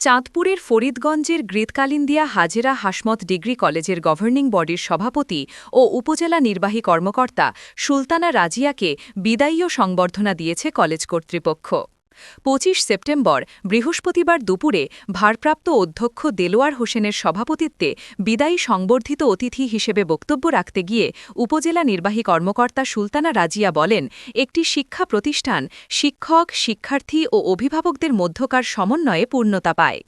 চাঁদপুরের ফরিদগঞ্জের গ্রীতকালিন্দিয়া হাজেরা হাসমত ডিগ্রি কলেজের গভর্নিং বডির সভাপতি ও উপজেলা নির্বাহী কর্মকর্তা সুলতানা রাজিয়াকে বিদায়ী সংবর্ধনা দিয়েছে কলেজ কর্তৃপক্ষ। পঁচিশ সেপ্টেম্বর বৃহস্পতিবার দুপুরে ভারপ্রাপ্ত অধ্যক্ষ দেলোয়ার হোসেনের সভাপতিত্বে বিদায়ী সংবর্ধিত অতিথি হিসেবে বক্তব্য রাখতে গিয়ে উপজেলা নির্বাহী কর্মকর্তা সুলতানা রাজিয়া বলেন, একটি শিক্ষা প্রতিষ্ঠান শিক্ষক, শিক্ষার্থী ও অভিভাবকদের মধ্যকার সমন্বয়ে পূর্ণতা পায়।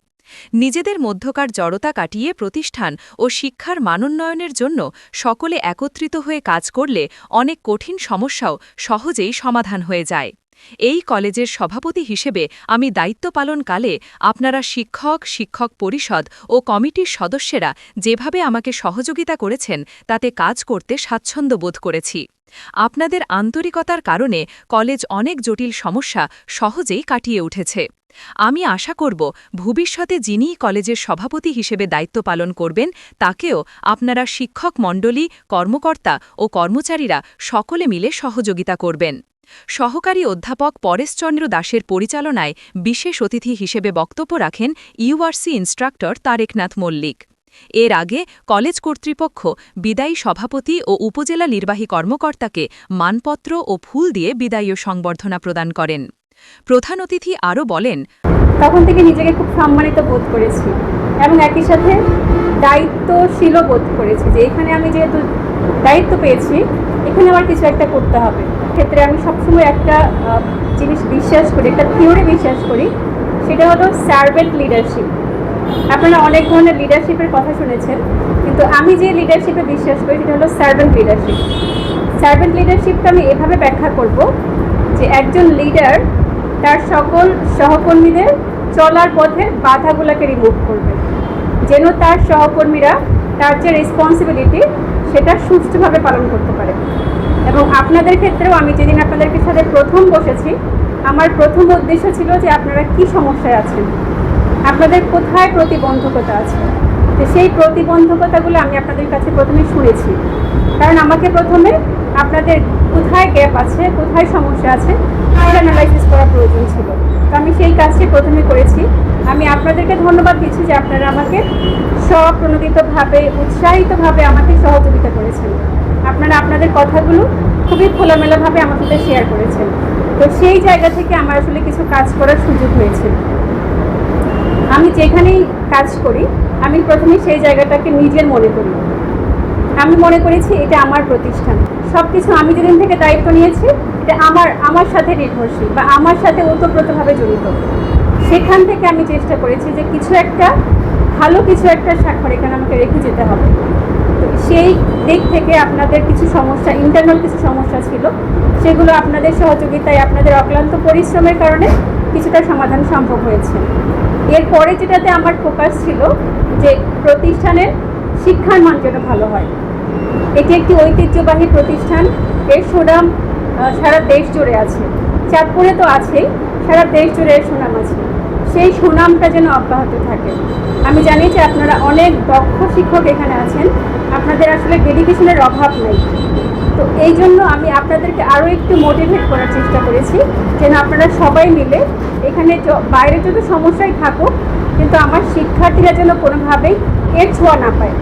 নিজেদের মধ্যকার জড়তা কাটিয়ে প্রতিষ্ঠান ও শিক্ষার মানোন্নয়নের জন্য সকলে একত্রিত হয়ে কাজ করলে অনেক কঠিন সমস্যাও সহজেই সমাধান হয়ে যায়। এই কলেজের সভাপতি হিসেবে আমি দায়িত্ব পালনকালে আপনারা শিক্ষক শিক্ষক পরিষদ ও কমিটির সদস্যেরা যেভাবে আমাকে সহযোগিতা করেছেন, তাতে কাজ করতে স্বাচ্ছন্দ্য বোধ করেছি। আপনাদের আন্তরিকতার কারণে কলেজ অনেক জটিল সমস্যা সহজেই কাটিয়ে উঠেছে। আমি আশা করব, ভবিষ্যতে যিনিই কলেজের সভাপতি হিসেবে দায়িত্ব পালন করবেন, তাকেও আপনারা শিক্ষক মণ্ডলী, কর্মকর্তা ও কর্মচারীরা সকলে মিলে সহযোগিতা করবেন। সহকারী অধ্যাপক পরেশচন্দ্র দাসের পরিচালনায় বিশেষ অতিথি হিসেবে বক্তব্য রাখেন ইউআরসি ইনস্ট্রাক্টর তারেকনাথ মল্লিক। এর আগে কলেজ কর্তৃপক্ষ, বিদায়ী সভাপতি ও উপজেলা নির্বাহী কর্মকর্তাকে মানপত্র ও ফুল দিয়ে বিদায়ী সংবর্ধনা প্রদান করেন। প্রধান অতিথি আরও বলেন, তখন থেকে নিজেকে খুব সম্মানিত বোধ করেছি এবং একই সাথে দায়িত্বশীলও বোধ করেছি যে এখানে আমি যেহেতু দায়িত্ব পেয়েছি, এখানে আমার কিছু একটা করতে হবে। ক্ষেত্রে আমি সবসময় একটা জিনিস বিশ্বাস করি, একটা থিওরি বিশ্বাস করি, সেটা হলো সার্ভেন্ট লিডারশিপ আপনারা অনেক ধরনের লিডারশিপের কথা শুনেছেন, কিন্তু আমি যে লিডারশিপে বিশ্বাস করি সেটা হলো সার্ভেন্ট লিডারশিপ সার্ভেন্ট লিডারশিপটা আমি এভাবে ব্যাখ্যা করব যে একজন লিডার তার সকল সহকর্মীদের চলার পথে বাধাগুলোকে রিমুভ করবে। যেন তার সহকর্মীরা তার যে রেসপন্সিবিলিটি সেটা সুষ্ঠুভাবে পালন করতে পারে। এবং আপনাদের ক্ষেত্রেও আমি যেদিন আপনাদেরকে সাথে প্রথম বসেছি, আমার প্রথম উদ্দেশ্য ছিল যে আপনারা কি সমস্যায় আছেন? আপনাদের কোথায় প্রতিবন্ধকতা আছে? তো সেই প্রতিবন্ধকতাগুলো আমি আপনাদের কাছে প্রথমে শুনেছি। কারণ আমাকে প্রথমে আপনাদের কোথায় গ্যাপ আছে, কোথায় সমস্যা আছে, তার অ্যানালাইসিস করা প্রয়োজন ছিল। তো আমি সেই কাজটি প্রথমে করেছি। আমি আপনাদেরকে ধন্যবাদ দিচ্ছি যে আপনারা আমাকে স্বপ্রণোদিতভাবে, উৎসাহিতভাবে আমাকে সহযোগিতা করেছেন। আপনারা আপনাদের কথাগুলো খুবই খোলামেলাভাবে আমার সাথে শেয়ার করেছেন। তো সেই জায়গা থেকে আমার আসলে কিছু কাজ করার সুযোগ হয়েছে। আমি যেখানেই কাজ করি, আমি প্রথমে সেই জায়গাটাকে নিজের মনে করি। আমি মনে করেছি এটা আমার প্রতিষ্ঠান। সব কিছু আমি যেদিন থেকে দায়িত্ব নিয়েছি, এটা আমার আমার সাথে নির্ভরশীল বা আমার সাথে ওতপ্রোতভাবে জড়িত। সেখান থেকে আমি চেষ্টা করেছি যে কিছু একটা, ভালো কিছু একটা স্বাক্ষর এখানে আমাকে রেখে যেতে হবে। সেই দিক থেকে আপনাদের কিছু সমস্যা ইন্টারনাল কিছু সমস্যা ছিল, সেগুলো আপনাদের সহযোগিতায়, আপনাদের অক্লান্ত পরিশ্রমের কারণে কিছুটা সমাধান সম্ভব হয়েছে। এরপরে যেটাতে আমার ফোকাস ছিল যে প্রতিষ্ঠানের শিক্ষার মান যেন ভালো হয়। এটি একটি ঐতিহ্যবাহী প্রতিষ্ঠান, এর সুনাম সারা দেশ জুড়ে আছে। চাঁদপুরে তো আছেই, সারা দেশ জুড়ে এর সুনাম আছে। সেই সুনামটা যেন অব্যাহত থাকে। আমি জানি যে আপনারা অনেক দক্ষ শিক্ষক এখানে আছেন আপনাদের আসলে ডেডিকেশনের অভাব নেই। তো এই জন্য আমি আপনাদেরকে আরও একটু মোটিভেট করার চেষ্টা করেছি, যেন আপনারা সবাই মিলে এখানে বাইরে যত সমস্যাই থাকুক, কিন্তু আমার শিক্ষার্থীরা যেন কোনোভাবেই এর ছোঁয়া না পায়।